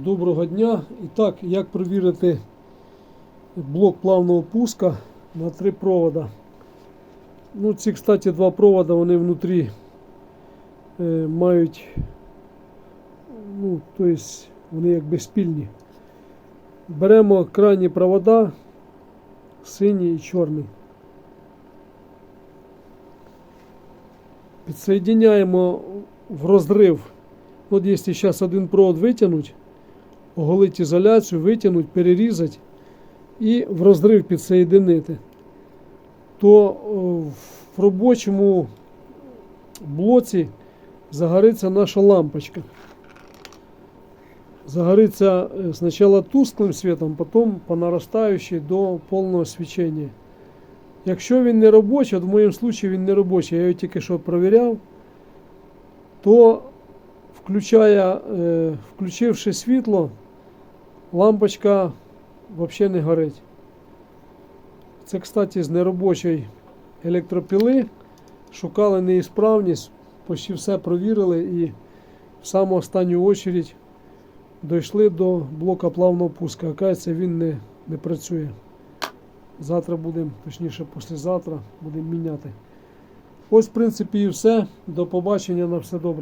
Доброго дня. І так, як провірити блок плавного пуска на три провода. Ну, ці, кстати, два провода, вони внутрі е, мають, ну, тобто вони якби спільні. Беремо крайні провода, синій і чорний. Підсоединяємо в розрив. От якщо зараз один провод витягнуть, оголить ізоляцію, витягнуть, перерізати і в розрив підсоєдинити, то в робочому блоці загориться наша лампочка. Загорится э, сначала тусклим світом, потім по наростаючій до повного свічення. Якщо він не робочий, от в моєму випадку він не робочий, я його тільки що провіряв, то включає, е, включивши світло, лампочка взагалі не горить. Це, кстати, з неробочої електропіли. Шукали неісправність, почти все провірили і в саму останню очередь дійшли до блока плавного пуска. Оказується, він не, не працює. Завтра будемо, точніше, післязавтра будемо міняти. Ось, в принципі, і все. До побачення на все добре.